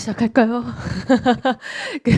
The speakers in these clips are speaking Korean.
시작할까요? 그,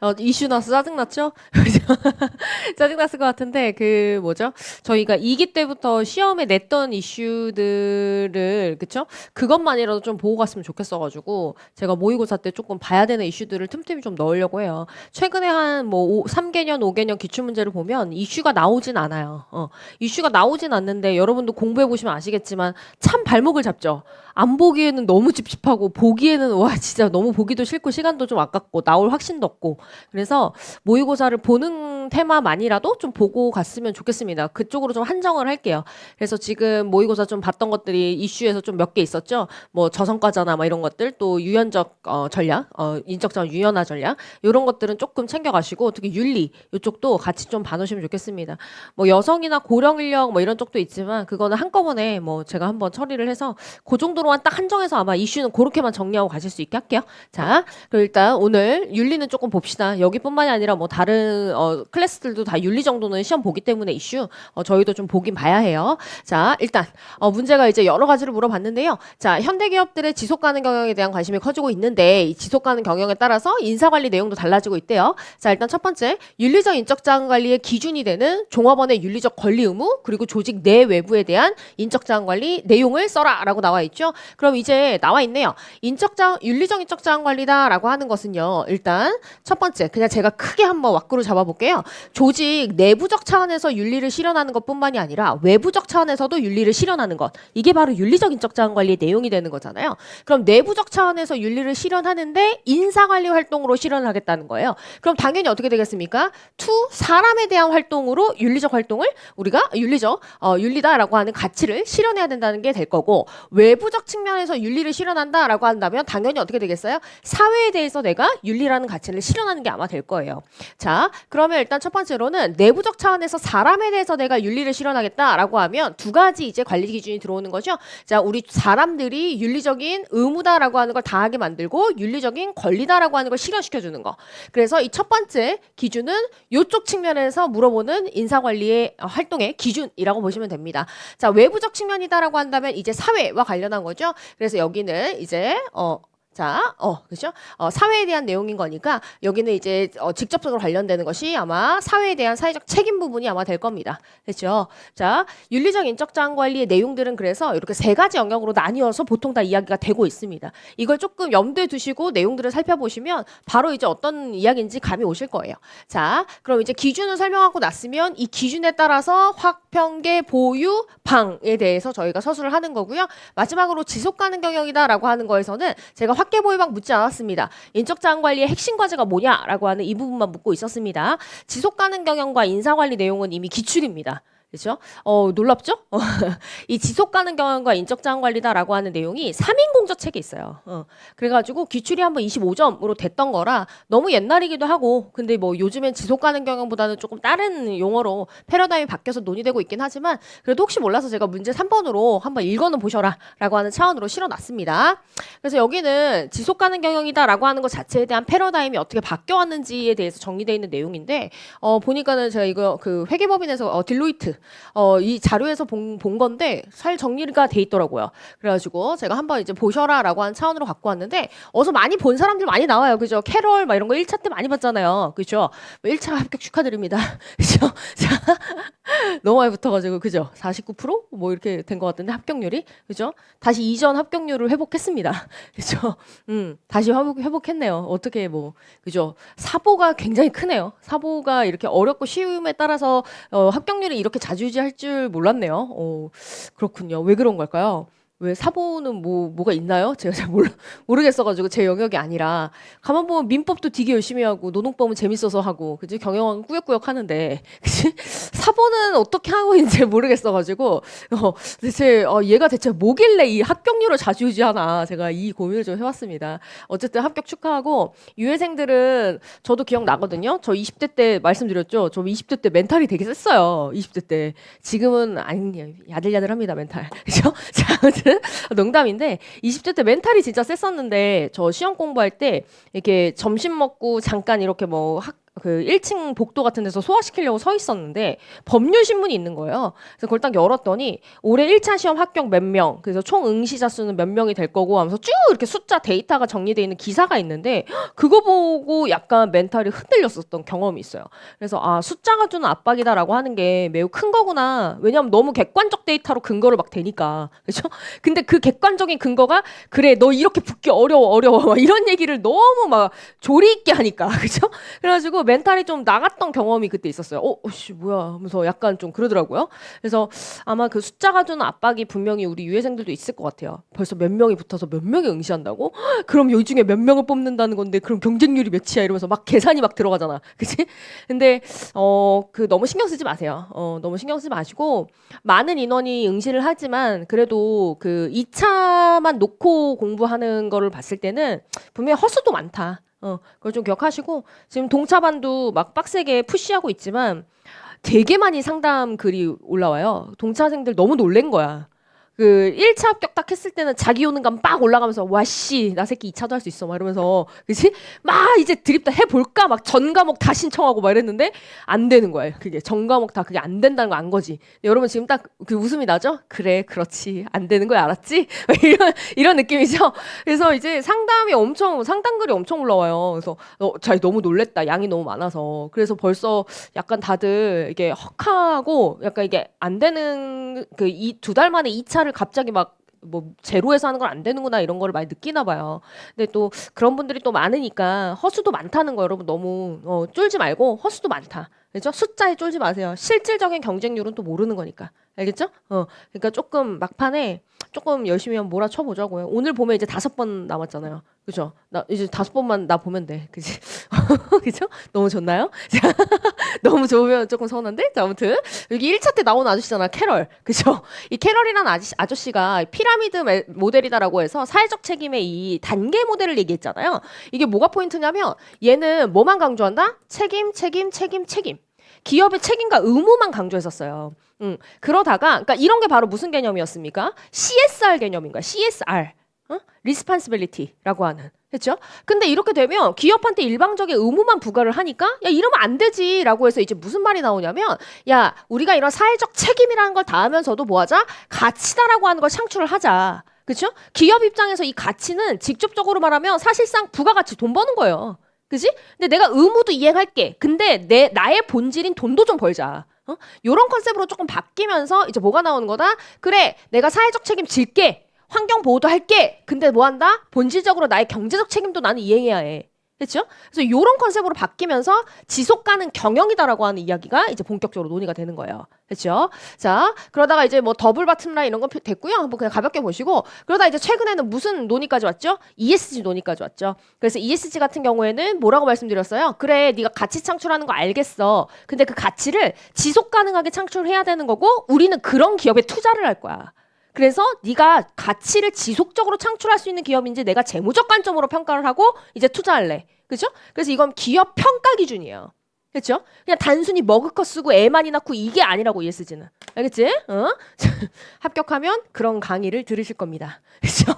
어, 이슈 나서 짜증났죠? 짜증났을 것 같은데, 그, 뭐죠? 저희가 2기 때부터 시험에 냈던 이슈들을, 그쵸? 그것만이라도 좀 보고 갔으면 좋겠어가지고, 제가 모의고사 때 조금 봐야 되는 이슈들을 틈틈이 좀 넣으려고 해요. 최근에 한 뭐, 3개년, 5개년 기출문제를 보면 이슈가 나오진 않아요. 어, 이슈가 나오진 않는데, 여러분도 공부해보시면 아시겠지만, 참 발목을 잡죠? 안 보기에는 너무 찝찝하고, 보기에는, 와, 진짜 너무 보기도 싫고, 시간도 좀 아깝고, 나올 확신도 없고. 그래서 모의고사를 보는 테마만이라도 좀 보고 갔으면 좋겠습니다. 그쪽으로 좀 한정을 할게요. 그래서 지금 모의고사 좀 봤던 것들이 이슈에서 좀 몇 개 있었죠. 뭐 저성과자나 막 이런 것들, 또 유연적 어, 전략, 어, 인적장 유연화 전략 이런 것들은 조금 챙겨가시고 특히 윤리 이쪽도 같이 좀 봐놓으시면 좋겠습니다. 뭐 여성이나 고령 인력 뭐 이런 쪽도 있지만 그거는 한꺼번에 뭐 제가 한번 처리를 해서 그 정도로만 딱 한정해서 아마 이슈는 그렇게만 정리하고 가실 수 있게 할게요. 자, 그럼 일단 오늘 윤리는 조금 봅시다. 여기뿐만이 아니라 뭐 다른 어, 클래스들도 다 윤리 정도는 시험 보기 때문에 이슈 어, 저희도 좀 보긴 봐야 해요. 자, 일단 어, 문제가 이제 여러 가지를 물어봤는데요. 자, 현대 기업들의 지속 가능 경영에 대한 관심이 커지고 있는데 이 지속 가능 경영에 따라서 인사 관리 내용도 달라지고 있대요. 자, 일단 첫 번째 윤리적 인적 자원 관리의 기준이 되는 종업원의 윤리적 권리 의무 그리고 조직 내 외부에 대한 인적 자원 관리 내용을 써라라고 나와 있죠. 그럼 이제 나와 있네요. 인적 자원 윤리적 인적 자원 관리다라고 하는 것은요. 일단 첫 번째 그냥 제가 크게 한번 왁구로 잡아볼게요. 조직 내부적 차원에서 윤리를 실현하는 것뿐만이 아니라 외부적 차원에서도 윤리를 실현하는 것 이게 바로 윤리적 인적 자원 관리의 내용이 되는 거잖아요. 그럼 내부적 차원에서 윤리를 실현하는데 인사 관리 활동으로 실현하겠다는 거예요. 그럼 당연히 어떻게 되겠습니까? 투 사람에 대한 활동으로 윤리적 활동을 우리가 윤리적 어, 윤리다라고 하는 가치를 실현해야 된다는 게 될 거고 외부적 측면에서 윤리를 실현한다라고 한다면 당연히 어떻게 되겠어요? 사회에 대해서 내가 윤리라는 가치를 실현하는 게 아마 될 거예요. 자, 그러면 일단 첫 번째로는 내부적 차원에서 사람에 대해서 내가 윤리를 실현하겠다라고 하면 두 가지 이제 관리 기준이 들어오는 거죠. 자, 우리 사람들이 윤리적인 의무다라고 하는 걸 다하게 만들고 윤리적인 권리다라고 하는 걸 실현시켜 주는 거. 그래서 이 첫 번째 기준은 이쪽 측면에서 물어보는 인사 관리의 어, 활동의 기준이라고 보시면 됩니다. 자, 외부적 측면이다라고 한다면 이제 사회와 관련한 거죠. 그래서 여기는 이제 어 자, 어, 그죠? 어, 사회에 대한 내용인 거니까 여기는 이제 어, 직접적으로 관련되는 것이 아마 사회에 대한 사회적 책임 부분이 아마 될 겁니다. 그렇죠? 자, 윤리적 인적 자원 관리의 내용들은 그래서 이렇게 세 가지 영역으로 나뉘어서 보통 다 이야기가 되고 있습니다. 이걸 조금 염두에 두시고 내용들을 살펴보시면 바로 이제 어떤 이야기인지 감이 오실 거예요. 자, 그럼 이제 기준을 설명하고 났으면 이 기준에 따라서 확편계 보유 방에 대해서 저희가 서술을 하는 거고요. 마지막으로 지속 가능 경영이다라고 하는 거에서는 제가 확계 보유방 묻지 않았습니다. 인적 자원 관리의 핵심 과제가 뭐냐라고 하는 이 부분만 묻고 있었습니다. 지속 가능 경영과 인사 관리 내용은 이미 기출입니다. 그렇죠? 어, 놀랍죠? 어, 이 지속 가능 경영과 인적 자원 관리다라고 하는 내용이 3인 공저 책에 있어요. 어, 그래 가지고 기출이 한번 25점으로 됐던 거라 너무 옛날이기도 하고, 근데 뭐 요즘엔 지속 가능 경영보다는 조금 다른 용어로 패러다임이 바뀌어서 논의되고 있긴 하지만, 그래도 혹시 몰라서 제가 문제 3번으로 한번 읽어는 보셔라 라고 하는 차원으로 실어 놨습니다. 그래서 여기는 지속 가능 경영이다라고 하는 것 자체에 대한 패러다임이 어떻게 바뀌어 왔는지에 대해서 정리되어 있는 내용인데, 어, 보니까는 제가 이거 그 회계법인에서 어, 딜로이트 어, 이 자료에서 본, 본 건데 잘 정리가 돼 있더라고요. 그래가지고 제가 한번 이제 보셔라라고 한 차원으로 갖고 왔는데 어서 많이 본 사람들 많이 나와요. 그죠? 캐럴 막 이런 거 1차 때 많이 봤잖아요. 그죠? 1차 합격 축하드립니다. 그죠? 자, 너무 많이 붙어가지고 그죠? 49%뭐 이렇게 된 것 같은데 합격률이 그죠? 다시 이전 합격률을 회복했습니다. 그죠? 음, 다시 회복, 회복했네요. 어떻게 뭐 그죠? 사보가 굉장히 크네요. 사보가 이렇게 어렵고 쉬움에 따라서 어, 합격률이 이렇게 자주유지할 줄 몰랐네요. 어, 그렇군요. 왜 그런 걸까요? 왜 사보는 뭐 뭐가 있나요? 제가 잘 몰라, 모르겠어가지고 제 영역이 아니라 가만 보면 민법도 되게 열심히 하고 노동법은 재밌어서 하고 그지 경영은 꾸역꾸역 하는데 그지 사보는 어떻게 하고 있는지 모르겠어가지고 어, 대체 어, 얘가 대체 뭐길래 이 합격률을 자주 유지하나 제가 이 고민을 좀 해봤습니다. 어쨌든 합격 축하하고 유해생들은 저도 기억나거든요. 저 20대 때 말씀드렸죠. 저 20대 때 멘탈이 되게 셌어요. 20대 때 지금은 아니 야들야들합니다 멘탈. 그죠? 자 아무튼 농담인데 20대 때 멘탈이 진짜 셌었는데 저 시험 공부할 때 이렇게 점심 먹고 잠깐 이렇게 뭐 학, 그 1층 복도 같은 데서 소화시키려고 서 있었는데 법률 신문이 있는 거예요. 그래서 그걸 딱 열었더니 올해 1차 시험 합격 몇 명, 그래서 총 응시자 수는 몇 명이 될 거고 하면서 쭉 이렇게 숫자 데이터가 정리되어 있는 기사가 있는데 그거 보고 약간 멘탈이 흔들렸었던 경험이 있어요. 그래서 아 숫자가 주는 압박이다라고 하는 게 매우 큰 거구나. 왜냐하면 너무 객관적 데이터로 근거를 막 대니까 그렇죠? 근데 그 객관적인 근거가 그래 너 이렇게 붙기 어려워 어려워 막 이런 얘기를 너무 막 조리 있게 하니까 그렇죠? 그래 가지고 멘탈이 좀 나갔던 경험이 그때 있었어요. 어, 씨 뭐야 하면서 약간 좀 그러더라고요. 그래서 아마 그 숫자가 주는 압박이 분명히 우리 유해생들도 있을 것 같아요. 벌써 몇 명이 붙어서 몇 명이 응시한다고? 그럼 이 중에 몇 명을 뽑는다는 건데 그럼 경쟁률이 몇이야 이러면서 막 계산이 막 들어가잖아. 그치? 근데 어 그 너무 신경 쓰지 마세요. 어 너무 신경 쓰지 마시고 많은 인원이 응시를 하지만 그래도 그 2차만 놓고 공부하는 거를 봤을 때는 분명히 허수도 많다. 어, 그걸 좀 기억하시고 지금 동차반도 막 빡세게 푸시하고 있지만 되게 많이 상담 글이 올라와요. 동차생들 너무 놀란 거야. 그 1차 합격 딱 했을 때는 자기 효능감 빡 올라가면서 와씨 나 새끼 2차도 할 수 있어. 막 이러면서 그지 막 이제 드립 다 해볼까? 막 전 과목 다 신청하고 막 이랬는데 안 되는 거예요. 그게 전 과목 다 그게 안 된다는 거 안 거지. 여러분 지금 딱 그 웃음이 나죠 그래 그렇지. 안 되는 거야. 알았지? 이런 이런 느낌이죠? 그래서 이제 상담이 엄청 상담 글이 엄청 올라와요. 그래서 어, 자기 너무 놀랬다. 양이 너무 많아서. 그래서 벌써 약간 다들 이게 헉하고 약간 이게 안 되는 그 이 두 달 만에 2차를 갑자기 막 뭐 제로에서 하는 건 안 되는구나 이런 거를 많이 느끼나 봐요. 근데 또 그런 분들이 또 많으니까 허수도 많다는 거 여러분 너무 어, 쫄지 말고 허수도 많다. 그렇죠? 숫자에 쫄지 마세요. 실질적인 경쟁률은 또 모르는 거니까. 알겠죠? 어. 그러니까 조금 막판에 조금 열심히 한번 몰아쳐 보자고요. 오늘 보면 이제 다섯 번 남았잖아요. 그죠? 나 이제 다섯 번만 나 보면 돼. 그지? 그죠? 너무 좋나요? 자, 너무 좋으면 조금 서운한데? 자, 아무튼 여기 1차 때 나온 아저씨잖아. 캐럴. 그죠? 이 캐럴이라는 아저씨, 아저씨가 피라미드 멜- 모델이다라고 해서 사회적 책임의 이 단계 모델을 얘기했잖아요. 이게 뭐가 포인트냐면 얘는 뭐만 강조한다? 책임, 책임, 책임, 책임. 기업의 책임과 의무만 강조했었어요. 음, 그러다가, 그러니까 이런 게 바로 무슨 개념이었습니까? CSR 개념인 거야. CSR. 어? responsibility라고 하는. 그렇죠? 근데 이렇게 되면 기업한테 일방적인 의무만 부과를 하니까 야 이러면 안 되지라고 해서 이제 무슨 말이 나오냐면 야 우리가 이런 사회적 책임이라는 걸 다하면서도 뭐하자 가치다라고 하는 걸 창출을 하자. 그렇죠? 기업 입장에서 이 가치는 직접적으로 말하면 사실상 부가가치 돈 버는 거예요. 그지? 근데 내가 의무도 이행할게. 근데 내 나의 본질인 돈도 좀 벌자. 어? 요런 컨셉으로 조금 바뀌면서 이제 뭐가 나오는 거다? 그래, 내가 사회적 책임 질게. 환경 보호도 할게. 근데 뭐 한다? 본질적으로 나의 경제적 책임도 나는 이행해야 해. 그렇죠? 그래서 요런 컨셉으로 바뀌면서 지속 가능 경영이다라고 하는 이야기가 이제 본격적으로 논의가 되는 거예요. 그렇죠? 자, 그러다가 이제 뭐 더블 바텀 라인 이런 건 됐고요. 한번 그냥 가볍게 보시고 그러다 이제 최근에는 무슨 논의까지 왔죠? ESG 논의까지 왔죠. 그래서 ESG 같은 경우에는 뭐라고 말씀드렸어요? 그래, 네가 가치 창출하는 거 알겠어. 근데 그 가치를 지속 가능하게 창출해야 되는 거고 우리는 그런 기업에 투자를 할 거야. 그래서 네가 가치를 지속적으로 창출할 수 있는 기업인지 내가 재무적 관점으로 평가를 하고 이제 투자할래. 그죠? 그래서 이건 기업 평가 기준이에요. 그렇죠? 그냥 단순히 머그컷 쓰고 애 많이 낳고 이게 아니라고 ESG는. 알겠지? 어? 합격하면 그런 강의를 들으실 겁니다. 그렇죠?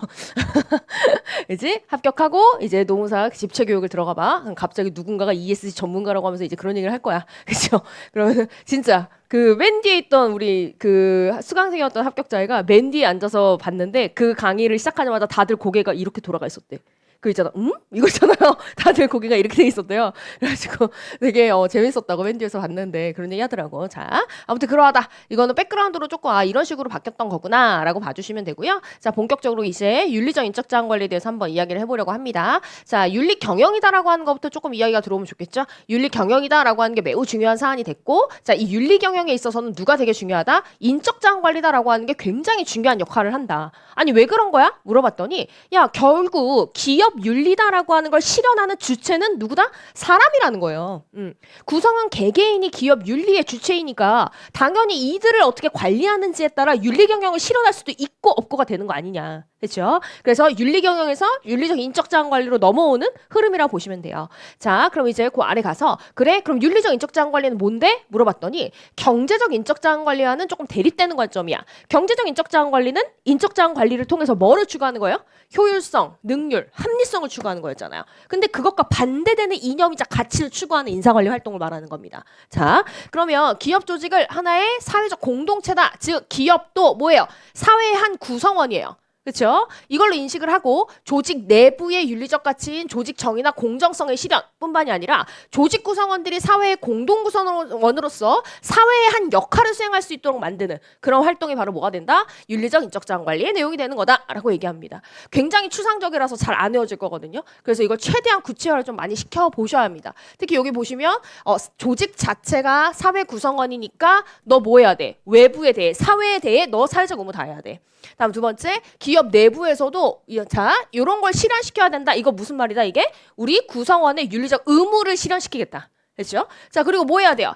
그지? 합격하고 이제 노무사 집체 교육을 들어가 봐. 갑자기 누군가가 ESG 전문가라고 하면서 이제 그런 얘기를 할 거야. 그렇죠? 그러면 진짜 그맨 뒤에 있던 우리 그 수강생이었던 합격자애가 맨 뒤에 앉아서 봤는데 그 강의를 시작하자마자 다들 고개가 이렇게 돌아가 있었대. 그 있잖아, 음? 이거 있잖아요. 다들 고개가 이렇게 돼 있었대요. 그래가지고 되게 어, 재밌었다고 맨 뒤에서 봤는데 그런 얘기 하더라고. 자, 아무튼 그러하다. 이거는 백그라운드로 조금 아 이런 식으로 바뀌었던 거구나라고 봐주시면 되고요. 자, 본격적으로 이제 윤리적 인적 자원 관리에 대해서 한번 이야기를 해보려고 합니다. 자, 윤리 경영이다라고 하는 것부터 조금 이야기가 들어오면 좋겠죠. 윤리 경영이다라고 하는 게 매우 중요한 사안이 됐고, 자, 이 윤리 경영에 있어서는 누가 되게 중요하다? 인적 자원 관리다라고 하는 게 굉장히 중요한 역할을 한다. 아니 왜 그런 거야? 물어봤더니 야 결국 기업 윤리다라고 하는 걸 실현하는 주체는 누구다? 사람이라는 거예요. 음. 구성원 개개인이 기업 윤리의 주체이니까 당연히 이들을 어떻게 관리하는지에 따라 윤리 경영을 실현할 수도 있고 없고가 되는 거 아니냐. 그렇죠? 그래서 윤리 경영에서 윤리적 인적 자원 관리로 넘어오는 흐름이라고 보시면 돼요. 자, 그럼 이제 그 아래 가서 그래? 그럼 윤리적 인적 자원 관리는 뭔데? 물어봤더니 경제적 인적 자원 관리와는 조금 대립되는 관점이야. 경제적 인적 자원 관리는 인적 자원 관리를 통해서 뭐를 추구하는 거예요? 효율성, 능률, 합리적 합리성을 추구하는 거였잖아요. 근데 그것과 반대되는 이념이자 가치를 추구하는 인사관리 활동을 말하는 겁니다. 자, 그러면 기업 조직을 하나의 사회적 공동체다. 즉 기업도 뭐예요? 사회의 한 구성원이에요. 그렇죠? 이걸로 인식을 하고 조직 내부의 윤리적 가치인 조직 정의나 공정성의 실현뿐만이 아니라 조직 구성원들이 사회의 공동 구성원으로서 사회의 한 역할을 수행할 수 있도록 만드는 그런 활동이 바로 뭐가 된다? 윤리적 인적 자원 관리의 내용이 되는 거다라고 얘기합니다. 굉장히 추상적이라서 잘 안 외워질 거거든요. 그래서 이걸 최대한 구체화를 좀 많이 시켜 보셔야 합니다. 특히 여기 보시면 어, 조직 자체가 사회 구성원이니까 너 뭐 해야 돼? 외부에 대해 사회에 대해 너 사회적 의무 다 해야 돼. 다음 두 번째 기업 내부에서도 이- 자 이런 걸 실현시켜야 된다. 이거 무슨 말이다 이게? 우리 구성원의 윤리적 의무를 실현시키겠다. 됐죠? 자 그리고 뭐 해야 돼요?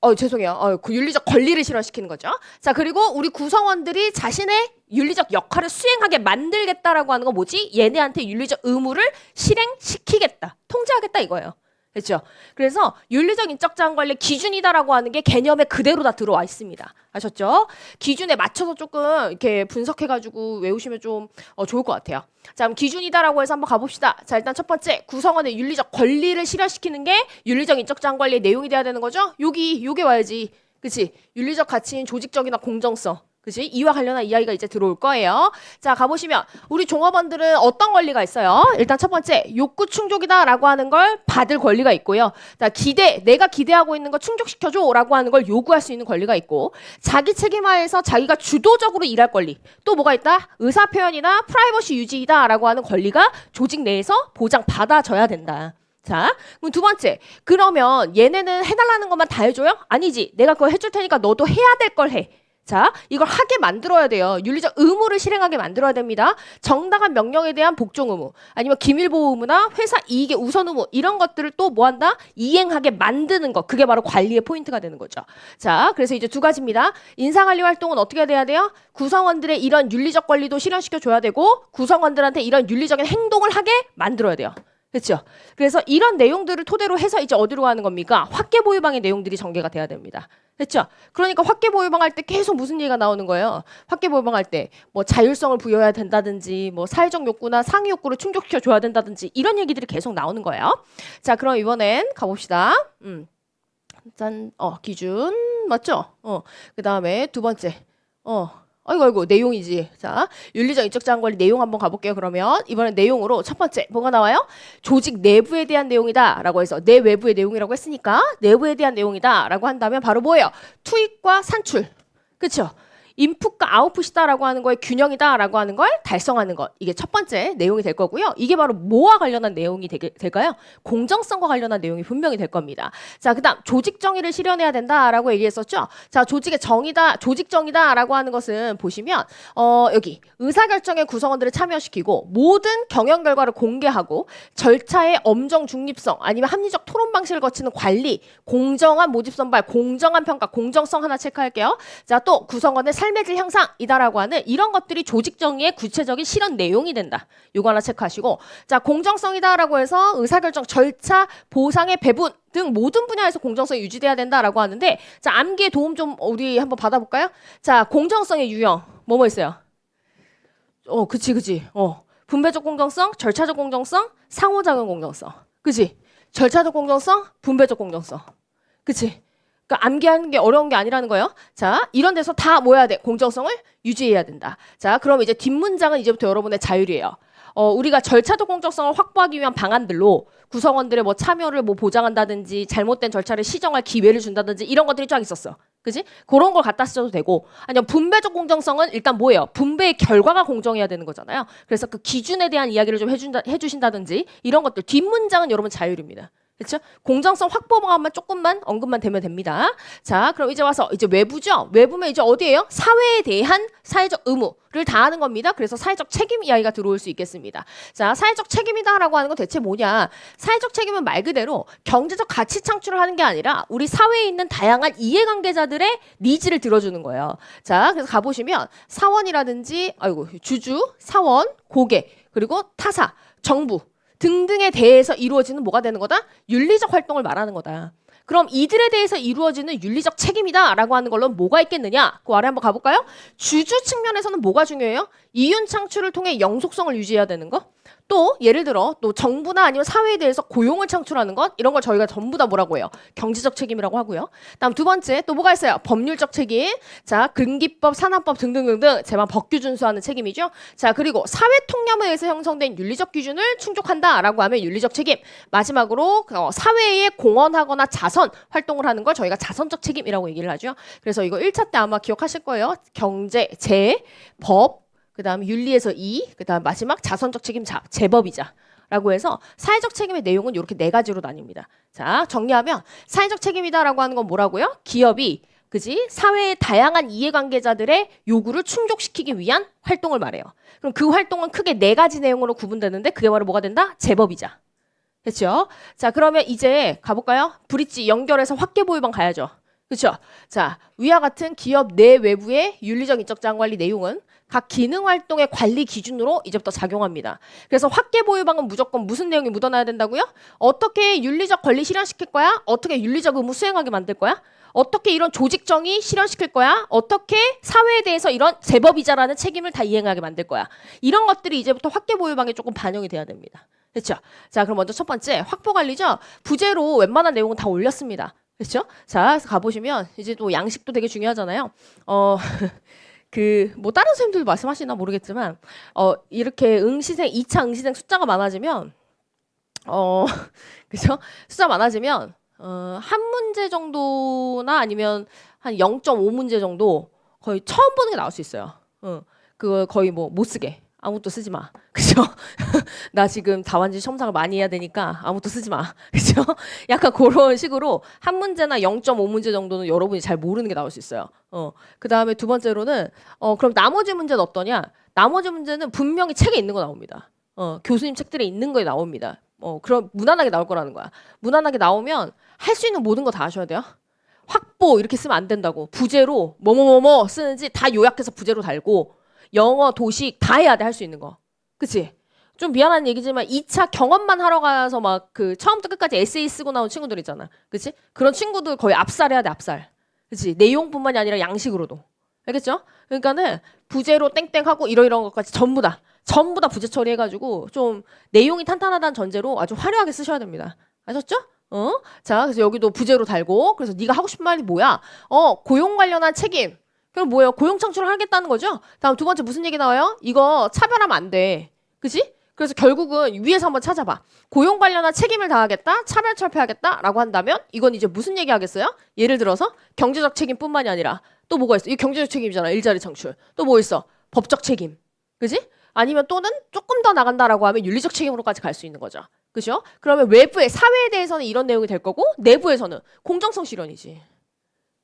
어 죄송해요. 어, 그 윤리적 권리를 실현시키는 거죠. 자 그리고 우리 구성원들이 자신의 윤리적 역할을 수행하게 만들겠다라고 하는 건 뭐지? 얘네한테 윤리적 의무를 실행시키겠다, 통제하겠다 이거예요. 됐죠? 그래서 윤리적 인적 자원 관리 기준이다라고 하는 게 개념에 그대로 다 들어와 있습니다. 아셨죠? 기준에 맞춰서 조금 이렇게 분석해 가지고 외우시면 좀 어, 좋을 것 같아요. 자, 그럼 기준이다라고 해서 한번 가봅시다. 자, 일단 첫 번째 구성원의 윤리적 권리를 실현시키는 게 윤리적 인적 자원 관리의 내용이 돼야 되는 거죠. 여기 요게 와야지. 그치? 윤리적 가치인 조직적이나 공정성. 그치? 이와 관련한 이야기가 이제 들어올 거예요. 자, 가보시면 우리 종업원들은 어떤 권리가 있어요? 일단 첫 번째, 욕구 충족이다라고 하는 걸 받을 권리가 있고요. 자, 기대, 내가 기대하고 있는 거 충족시켜줘라고 하는 걸 요구할 수 있는 권리가 있고, 자기 책임하에서 자기가 주도적으로 일할 권리. 또 뭐가 있다? 의사 표현이나 프라이버시 유지이다라고 하는 권리가 조직 내에서 보장받아져야 된다. 자, 그럼 두 번째. 그러면 얘네는 해달라는 것만 다 해줘요? 아니지. 내가 그거 해줄 테니까 너도 해야 될 걸 해. 자, 이걸 하게 만들어야 돼요. 윤리적 의무를 실행하게 만들어야 됩니다. 정당한 명령에 대한 복종 의무, 아니면 기밀 보호 의무나 회사 이익의 우선 의무 이런 것들을 또 뭐 한다? 이행하게 만드는 것. 그게 바로 관리의 포인트가 되는 거죠. 자, 그래서 이제 두 가지입니다. 인사 관리 활동은 어떻게 돼야 돼요? 구성원들의 이런 윤리적 권리도 실현시켜 줘야 되고 구성원들한테 이런 윤리적인 행동을 하게 만들어야 돼요. 그렇죠? 그래서 이런 내용들을 토대로 해서 이제 어디로 가는 겁니까? 확계 보유방의 내용들이 전개가 돼야 됩니다. 됐죠? 그러니까 확계 보유방 할 때 계속 무슨 얘기가 나오는 거예요? 확계 보유방 할 때 뭐 자율성을 부여해야 된다든지 뭐 사회적 욕구나 상위 욕구를 충족시켜 줘야 된다든지 이런 얘기들이 계속 나오는 거예요. 자, 그럼 이번엔 가봅시다. 음. 짠, 어, 기준 맞죠? 어, 그 다음에 두 번째, 어. 아이고 아이고 내용이지. 자, 윤리적 인적 자원 관리 내용 한번 가볼게요. 그러면 이번엔 내용으로 첫 번째 뭐가 나와요? 조직 내부에 대한 내용이다라고 해서 내 외부의 내용이라고 했으니까 내부에 대한 내용이다라고 한다면 바로 뭐예요? 투입과 산출. 그렇죠? 인풋과 아웃풋이다라고 하는 거의 균형이다라고 하는 걸 달성하는 것 이게 첫 번째 내용이 될 거고요. 이게 바로 뭐와 관련한 내용이 되게, 될까요? 공정성과 관련한 내용이 분명히 될 겁니다. 자, 그다음 조직 정의를 실현해야 된다라고 얘기했었죠. 자, 조직의 정의다, 조직 정의다라고 하는 것은 보시면 어 여기 의사결정의 구성원들을 참여시키고 모든 경영 결과를 공개하고 절차의 엄정 중립성 아니면 합리적 토론 방식을 거치는 관리, 공정한 모집 선발, 공정한 평가, 공정성 하나 체크할게요. 자, 또 구성원의 삶의 질 향상이다라고 하는 이런 것들이 조직 정의의 구체적인 실현 내용이 된다. 요거 하나 체크하시고 자, 공정성이다라고 해서 의사결정 절차, 보상의 배분 등 모든 분야에서 공정성이 유지돼야 된다라고 하는데 자, 암기에 도움 좀 우리 한번 받아볼까요? 자, 공정성의 유형 뭐뭐 있어요? 어, 그치, 그치. 어. 분배적 공정성, 절차적 공정성, 상호작용 공정성. 그치? 절차적 공정성, 분배적 공정성. 그치? 그러니까 암기하는 게 어려운 게 아니라는 거예요. 자, 이런 데서 다뭐 해야 돼? 공정성을 유지해야 된다. 자, 그럼 이제 뒷문장은 이제부터 여러분의 자율이에요. 어, 우리가 절차적 공정성을 확보하기 위한 방안들로 구성원들의 뭐 참여를 뭐 보장한다든지 잘못된 절차를 시정할 기회를 준다든지 이런 것들이 쫙 있었어. 그지? 그런 걸 갖다 쓰셔도 되고 아니면 분배적 공정성은 일단 뭐예요? 분배의 결과가 공정해야 되는 거잖아요. 그래서 그 기준에 대한 이야기를 좀 해준다, 해주신다든지 이런 것들 뒷문장은 여러분 자율입니다. 그렇죠? 공정성 확보 방안만 조금만 언급만 되면 됩니다. 자, 그럼 이제 와서 이제 외부죠. 외부면 이제 어디예요? 사회에 대한 사회적 의무를 다하는 겁니다. 그래서 사회적 책임 이야기가 들어올 수 있겠습니다. 자, 사회적 책임이다라고 하는 건 대체 뭐냐? 사회적 책임은 말 그대로 경제적 가치 창출을 하는 게 아니라 우리 사회에 있는 다양한 이해관계자들의 니즈를 들어주는 거예요. 자, 그래서 가보시면 사원이라든지 아이고 주주, 사원, 고객 그리고 타사, 정부 등등에 대해서 이루어지는 뭐가 되는 거다? 윤리적 활동을 말하는 거다. 그럼 이들에 대해서 이루어지는 윤리적 책임이다라고 하는 걸로 뭐가 있겠느냐? 그 아래 한번 가볼까요? 주주 측면에서는 뭐가 중요해요? 이윤 창출을 통해 영속성을 유지해야 되는 거. 또 예를 들어 또 정부나 아니면 사회에 대해서 고용을 창출하는 것 이런 걸 저희가 전부 다 뭐라고 해요? 경제적 책임이라고 하고요. 다음 두 번째 또 뭐가 있어요? 법률적 책임. 자, 근기법, 산업법 등등등등 제만 법규 준수하는 책임이죠. 자, 그리고 사회 통념에 의해서 형성된 윤리적 기준을 충족한다라고 하면 윤리적 책임. 마지막으로 어, 사회에 공헌하거나 자선 활동을 하는 걸 저희가 자선적 책임이라고 얘기를 하죠. 그래서 이거 1차 때 아마 기억하실 거예요. 경제, 재, 법, 그다음 윤리에서 이, 그다음 마지막 자선적 책임 자, 제법이자. 라고 해서 사회적 책임의 내용은 이렇게 네 가지로 나뉩니다. 자, 정리하면 사회적 책임이다라고 하는 건 뭐라고요? 기업이 그지 사회의 다양한 이해관계자들의 요구를 충족시키기 위한 활동을 말해요. 그럼 그 활동은 크게 네 가지 내용으로 구분되는데 그게 바로 뭐가 된다? 제법이자. 됐죠? 자, 그러면 이제 가볼까요? 브릿지 연결해서 확계보유방 가야죠. 그렇죠? 자, 위와 같은 기업 내 외부의 윤리적 인적 자산 관리 내용은 각 기능 활동의 관리 기준으로 이제부터 작용합니다. 그래서 확계 보유방은 무조건 무슨 내용이 묻어나야 된다고요? 어떻게 윤리적 권리 실현시킬 거야? 어떻게 윤리적 의무 수행하게 만들 거야? 어떻게 이런 조직 정의 실현시킬 거야? 어떻게 사회에 대해서 이런 제법이자라는 책임을 다 이행하게 만들 거야? 이런 것들이 이제부터 확계 보유방에 조금 반영이 돼야 됩니다. 그렇죠? 자, 그럼 먼저 첫 번째 확보 관리죠. 부제로 웬만한 내용은 다 올렸습니다. 그렇죠? 자, 가보시면 이제 또 양식도 되게 중요하잖아요. 어, 그 뭐 다른 선생님들도 말씀하시나 모르겠지만 어 이렇게 응시생 2차 응시생 숫자가 많아지면 어 그죠? 숫자 많아지면 어 한 문제 정도나 아니면 한 0.5문제 정도 거의 처음 보는 게 나올 수 있어요. 어. 그거 거의 뭐 못 쓰게. 아무것도 쓰지 마. 그죠? 나 지금 다완지 첨삭을 많이 해야 되니까 아무것도 쓰지 마. 그죠? 약간 그런 식으로 한 문제나 0.5문제 정도는 여러분이 잘 모르는 게 나올 수 있어요. 어. 그 다음에 두 번째로는 어 그럼 나머지 문제는 어떠냐? 나머지 문제는 분명히 책에 있는 거 나옵니다. 어, 교수님 책들에 있는 거에 나옵니다. 어, 그럼 무난하게 나올 거라는 거야. 무난하게 나오면 할 수 있는 모든 거 다 하셔야 돼요. 확보 이렇게 쓰면 안 된다고. 부제로 뭐뭐뭐뭐 쓰는지 다 요약해서 부제로 달고 영어, 도식 다 해야 돼 할 수 있는 거. 그치? 좀 미안한 얘기지만 2차 경험만 하러 가서 막 그 처음부터 끝까지 에세이 쓰고 나온 친구들 있잖아. 그치? 그런 친구들 거의 압살해야 돼, 압살. 그치? 내용뿐만이 아니라 양식으로도. 알겠죠? 그러니까는 부제로 땡땡하고 이러이러한 것까지 전부 다 전부 다 부제 처리해가지고 좀 내용이 탄탄하다는 전제로 아주 화려하게 쓰셔야 됩니다. 아셨죠? 어? 자, 그래서 여기도 부제로 달고 그래서 네가 하고 싶은 말이 뭐야? 어, 고용 관련한 책임. 그럼 뭐예요? 고용 창출을 하겠다는 거죠? 다음 두 번째 무슨 얘기 나와요? 이거 차별하면 안 돼. 그지? 그래서 결국은 위에서 한번 찾아봐. 고용 관련한 책임을 다하겠다, 차별 철폐하겠다라고 한다면 이건 이제 무슨 얘기 하겠어요? 예를 들어서 경제적 책임뿐만이 아니라 또 뭐가 있어? 이게 경제적 책임이잖아. 일자리 창출. 또 뭐 있어? 법적 책임. 그지? 아니면 또는 조금 더 나간다라고 하면 윤리적 책임으로까지 갈 수 있는 거죠. 그죠? 그러면 외부의 사회에 대해서는 이런 내용이 될 거고 내부에서는 공정성 실현이지.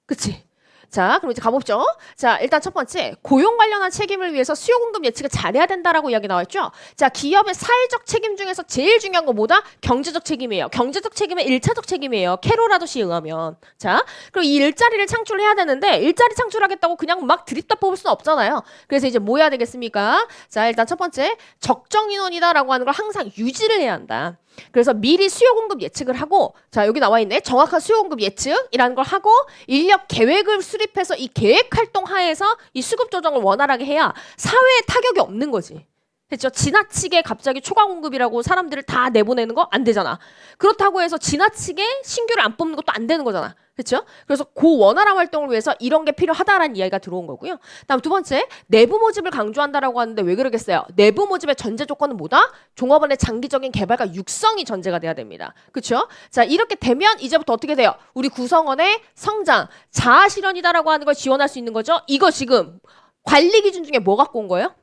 그치? 자, 그럼 이제 가봅시다. 자, 일단 첫 번째, 고용 관련한 책임을 위해서 수요 공급 예측을 잘해야 된다라고 이야기 나왔죠. 자, 기업의 사회적 책임 중에서 제일 중요한 건 뭐다? 경제적 책임이에요. 경제적 책임은 일차적 책임이에요. 캐로라도 씨에 의하면. 자, 그럼 이 일자리를 창출해야 되는데 일자리 창출하겠다고 그냥 막 드립다 뽑을 수는 없잖아요. 그래서 이제 뭐 해야 되겠습니까? 자, 일단 첫 번째, 적정 인원이다라고 하는 걸 항상 유지를 해야 한다. 그래서 미리 수요 공급 예측을 하고 자 여기 나와 있네 정확한 수요 공급 예측이라는 걸 하고 인력 계획을 수립해서 이 계획 활동 하에서 이 수급 조정을 원활하게 해야 사회에 타격이 없는 거지. 됐죠? 지나치게 갑자기 초과 공급이라고 사람들을 다 내보내는 거 안 되잖아. 그렇다고 해서 지나치게 신규를 안 뽑는 것도 안 되는 거잖아. 그렇죠? 그래서 고 원활한 활동을 위해서 이런 게 필요하다라는 이야기가 들어온 거고요. 다음 두 번째, 내부 모집을 강조한다라고 하는데 왜 그러겠어요? 내부 모집의 전제 조건은 뭐다? 종업원의 장기적인 개발과 육성이 전제가 돼야 됩니다. 그렇죠? 자, 이렇게 되면 이제부터 어떻게 돼요? 우리 구성원의 성장, 자아 실현이다라고 하는 걸 지원할 수 있는 거죠. 이거 지금 관리 기준 중에 뭐 갖고 온 거예요?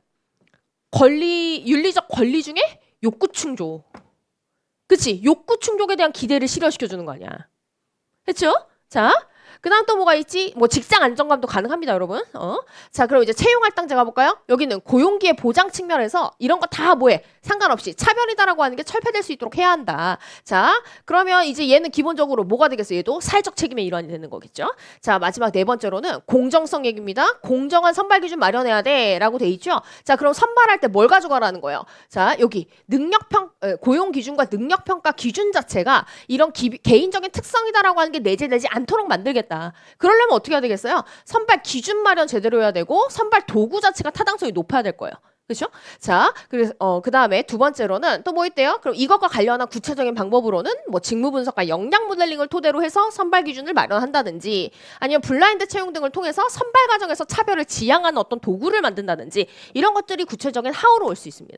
권리 윤리적 권리 중에 욕구 충족. 그치? 욕구 충족에 대한 기대를 실현시켜 주는 거 아니야. 그렇죠? 자, 그 다음 또 뭐가 있지? 뭐 직장 안정감도 가능합니다, 여러분. 어? 자, 그럼 이제 채용 할당제 가볼까요? 여기는 고용기의 보장 측면에서 이런 거 다 뭐해? 상관없이 차별이다라고 하는 게 철폐될 수 있도록 해야 한다. 자, 그러면 이제 얘는 기본적으로 뭐가 되겠어요? 얘도 사회적 책임의 일환이 되는 거겠죠. 자, 마지막 네 번째로는 공정성 얘기입니다. 공정한 선발 기준 마련해야 돼 라고 돼 있죠. 자, 그럼 선발할 때 뭘 가져가라는 거예요? 자, 여기 능력평 에, 고용 기준과 능력 평가 기준 자체가 이런 기, 개인적인 특성이다라고 하는 게 내재되지 않도록 만들 겠다. 그러려면 어떻게 해야 되겠어요? 선발 기준 마련 제대로 해야 되고 선발 도구 자체가 타당성이 높아야 될 거예요. 그렇죠? 자, 그래서 어 그다음에 두 번째로는 또 뭐 있대요? 그럼 이것과 관련한 구체적인 방법으로는 뭐 직무 분석과 역량 모델링을 토대로 해서 선발 기준을 마련한다든지 아니면 블라인드 채용 등을 통해서 선발 과정에서 차별을 지향하는 어떤 도구를 만든다든지 이런 것들이 구체적인 하우로 올 수 있습니다.